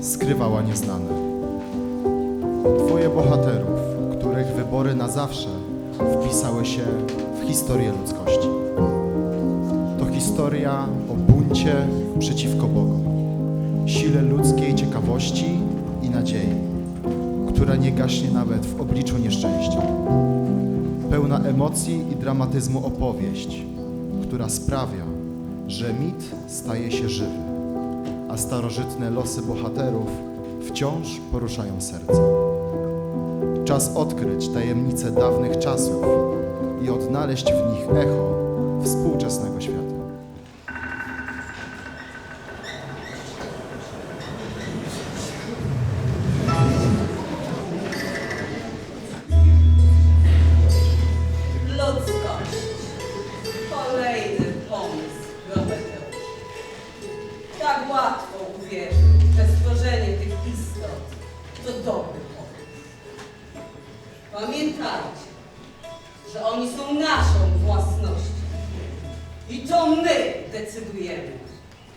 skrywała nieznane. Dwoje bohaterów, których wybory na zawsze wpisały się w historię ludzkości. To historia o buncie przeciwko Bogu, sile ludzkiej ciekawości i nadziei, która nie gaśnie nawet w obliczu nieszczęścia. Pełna emocji i dramatyzmu opowieść, która sprawia, że mit staje się żywy, a starożytne losy bohaterów wciąż poruszają serce. Czas odkryć tajemnice dawnych czasów i odnaleźć w nich echo współczesnego świata.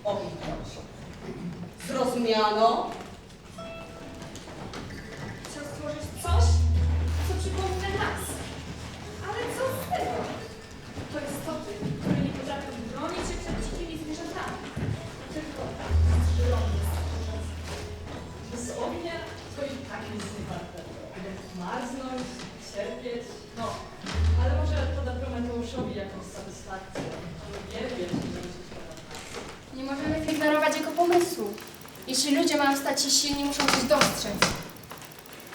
O ich losie. Zrozumiano? Jeśli ludzie mają stać się silni, muszą coś dostrzec.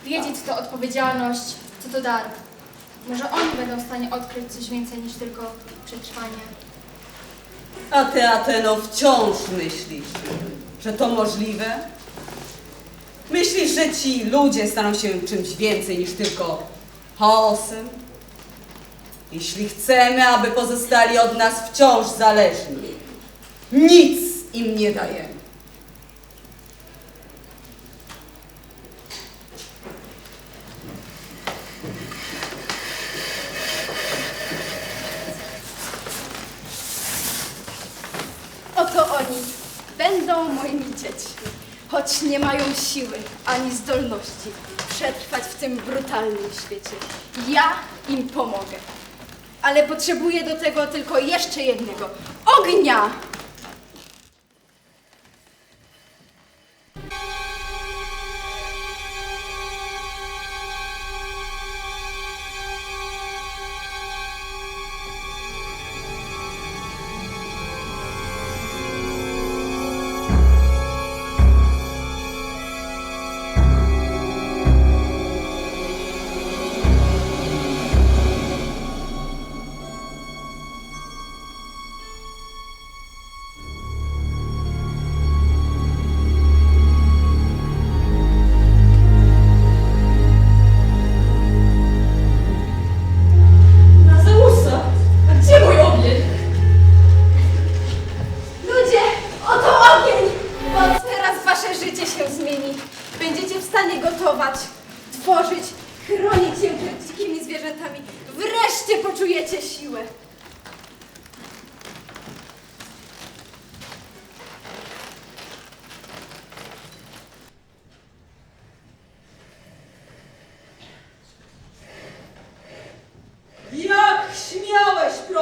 Wiedzieć, co to odpowiedzialność, co to dar. Może oni będą w stanie odkryć coś więcej niż tylko przetrwanie. A ty, Ateno, wciąż myślisz, że to możliwe? Myślisz, że ci ludzie staną się czymś więcej niż tylko chaosem? Jeśli chcemy, aby pozostali od nas wciąż zależni, nic im nie dajemy. Oto oni będą moimi dziećmi, choć nie mają siły ani zdolności przetrwać w tym brutalnym świecie. Ja im pomogę. Ale potrzebuję do tego tylko jeszcze jednego ognia!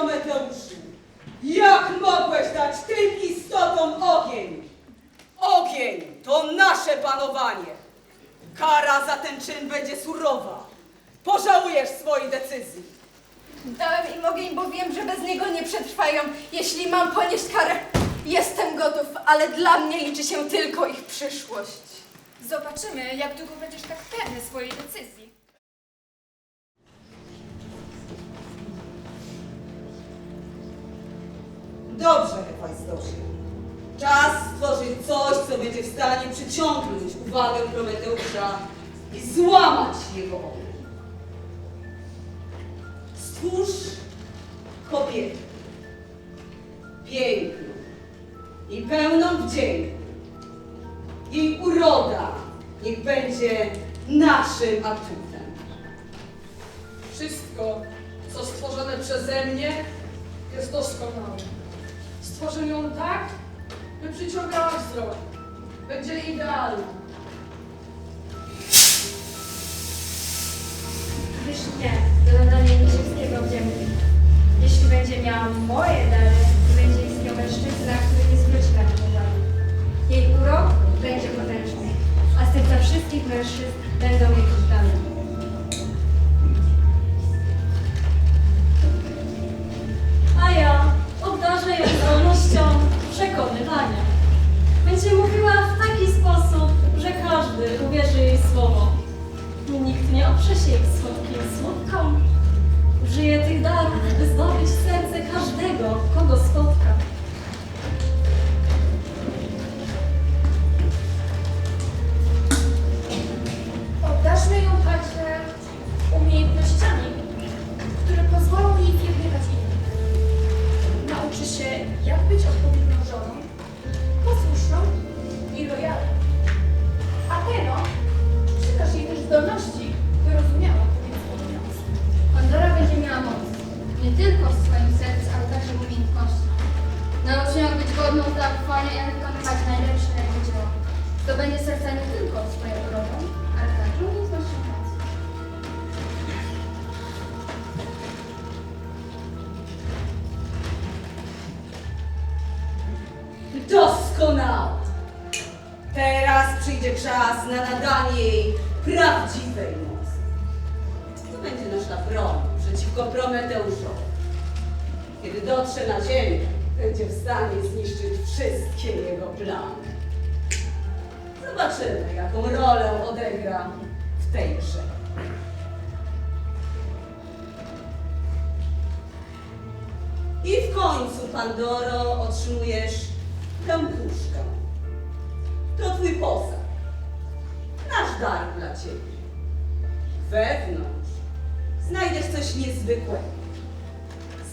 Prometeuszu? Jak mogłeś dać tym istotom ogień? Ogień to nasze panowanie. Kara za ten czyn będzie surowa. Pożałujesz swojej decyzji. Dałem im ogień, bo wiem, że bez niego nie przetrwają. Jeśli mam ponieść karę, jestem gotów, ale dla mnie liczy się tylko ich przyszłość. Zobaczymy, jak długo będziesz tak pewny swojej decyzji. Dobrze, Hefajstosie. Czas stworzyć coś, co będzie w stanie przyciągnąć uwagę Prometeusza i złamać jego ogień. Stwórz kobietę. Piękną i pełną wdzięku. Jej uroda niech będzie naszym atutem. Wszystko, co stworzone przeze mnie, jest doskonały. Stworzę ją tak, by przyciągała wzrok. Będzie idealna. Gdyż nie, do nadania Misiewskiego wdzięku. Jeśli będzie miała moje dary, będzie istniał mężczyzna, który nie zwróci na nią uwagi. Jej urok będzie potężny, a serca wszystkich mężczyzn będą jej godną zaufania i wykonywać najlepsze jego dzieła. Zdobędzie serca nie tylko swoją drogą, ale także umiejętnością pracy. Doskonale. Teraz przyjdzie czas na nadanie jej prawdziwej mocy. To będzie nasza broń przeciwko Prometeuszowi. Kiedy dotrze na ziemię, będzie w stanie zniszczyć wszystkie jego plany. Zobaczymy, jaką rolę odegra w tej grze. I w końcu, Pandoro, otrzymujesz tę puszkę. To twój posag. Nasz dar dla ciebie. Wewnątrz znajdziesz coś niezwykłego.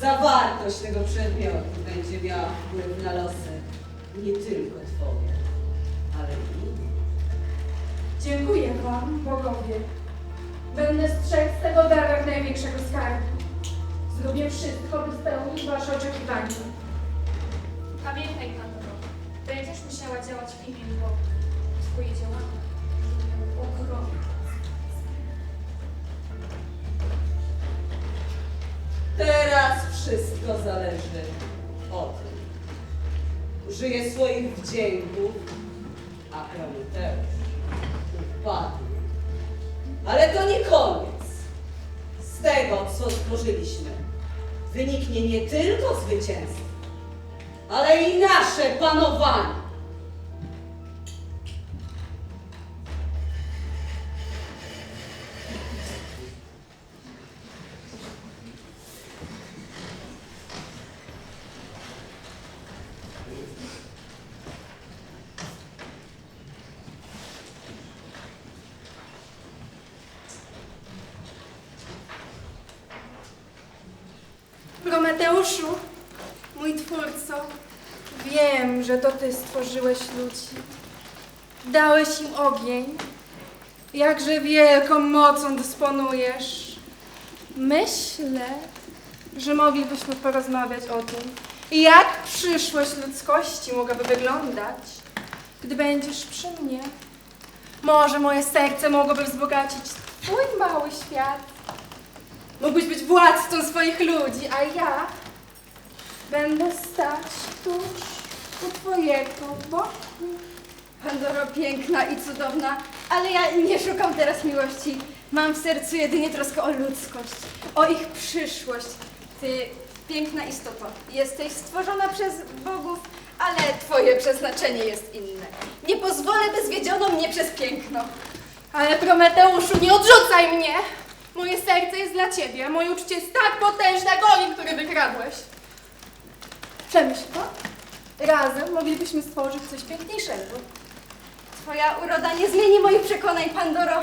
Zawartość tego przedmiotu będzie miała wpływ na losy nie tylko twoje, ale i innych. Dziękuję Wam, bogowie. Będę strzec tego daru jak największego skarbu. Zrobię wszystko, by spełnić Wasze oczekiwania. Pamiętaj, Pandoro, będziesz musiała działać w imieniu Boga. Twoje działania będą ogromne. Wszystko zależy od. Użyję swoich wdzięków, a Prometeusz upadnie. Ale to nie koniec. Z tego, co stworzyliśmy, wyniknie nie tylko zwycięstwo, ale i nasze panowanie. Prometeuszu, mój twórco, wiem, że to ty stworzyłeś ludzi. Dałeś im ogień. Jakże wielką mocą dysponujesz. Myślę, że moglibyśmy porozmawiać o tym, jak przyszłość ludzkości mogłaby wyglądać, gdy będziesz przy mnie. Może moje serce mogłoby wzbogacić twój mały świat. Mógłbyś być władcą swoich ludzi, a ja będę stać tuż u twojego boku. Pandoro piękna i cudowna, ale ja nie szukam teraz miłości. Mam w sercu jedynie troskę o ludzkość, o ich przyszłość. Ty, piękna istoto, jesteś stworzona przez bogów, ale twoje przeznaczenie jest inne. Nie pozwolę, by zwiedziono mnie przez piękno. Ale Prometeuszu, nie odrzucaj mnie! Moje serce jest dla ciebie, a moje uczucie jest tak potężne jak ogień, który wykradłeś. Przemyśl to. Razem moglibyśmy stworzyć coś piękniejszego. Twoja uroda nie zmieni moich przekonań, Pandoro.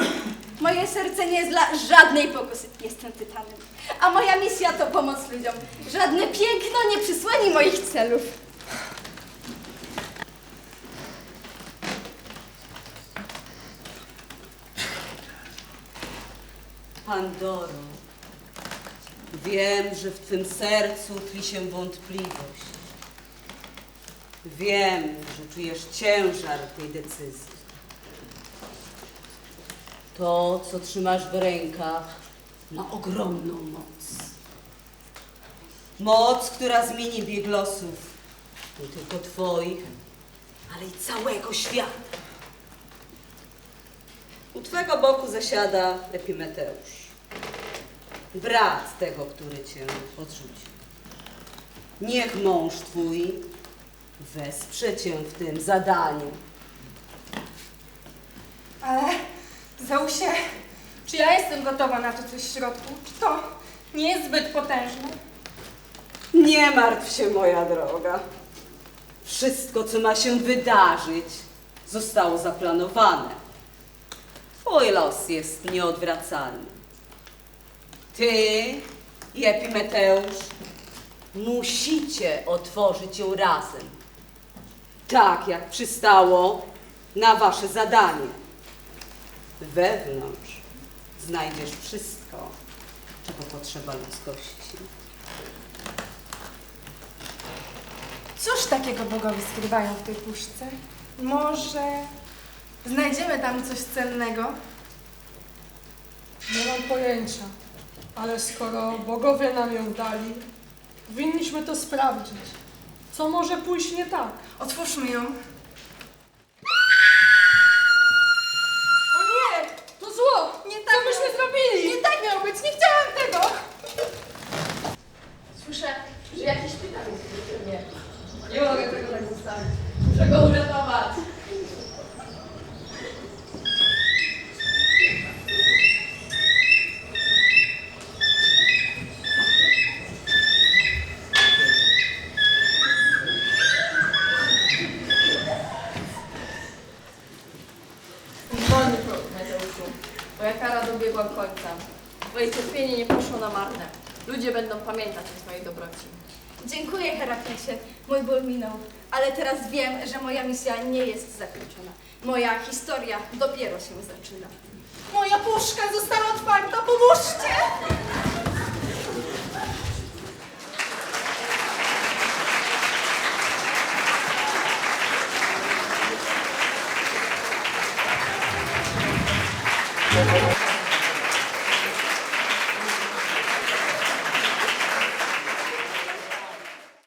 Moje serce nie jest dla żadnej pokusy. Jestem tytanem. A moja misja to pomoc ludziom. Żadne piękno nie przysłoni moich celów. Pandoro, Wiem, że w twym sercu tli się wątpliwość. Wiem, że czujesz ciężar tej decyzji. To, co trzymasz w rękach, ma ogromną moc. Moc, która zmieni bieg losów nie tylko twoich, ale i całego świata. U twego boku zasiada Epimeteusz, brat tego, który cię odrzucił. Niech mąż twój wesprze cię w tym zadaniu. Ale Zeusie, czy ja jestem gotowa na to coś w środku? Czy to nie jest zbyt potężne? Nie martw się, moja droga. Wszystko, co ma się wydarzyć, zostało zaplanowane. Twój los jest nieodwracalny. Ty i Epimeteusz musicie otworzyć ją razem. Tak, jak przystało na wasze zadanie. Wewnątrz znajdziesz wszystko, czego potrzeba ludzkości. Cóż takiego bogowie skrywają w tej puszce? Może znajdziemy tam coś cennego? Nie mam pojęcia, ale skoro bogowie nam ją dali, powinniśmy to sprawdzić. Co może pójść nie tak? Otwórzmy ją. O nie! To zło! Nie tak Co myśmy zrobili? Nie tak miało być, nie chciałam tego! Słyszę, że jakiś pytanie mnie. Nie mogę tego tak zostawić. Muszę go uratować. Wolny krok, Mateuszu. Moja kara dobiegła końca. Twoje cierpienie nie poszło na marne. Ludzie będą pamiętać o Twojej dobroci. Dziękuję, Heraklesie. Mój ból minął, ale teraz wiem, że moja misja nie jest zakończona. Moja historia dopiero się zaczyna. Moja puszka została otwarta, pomóżcie!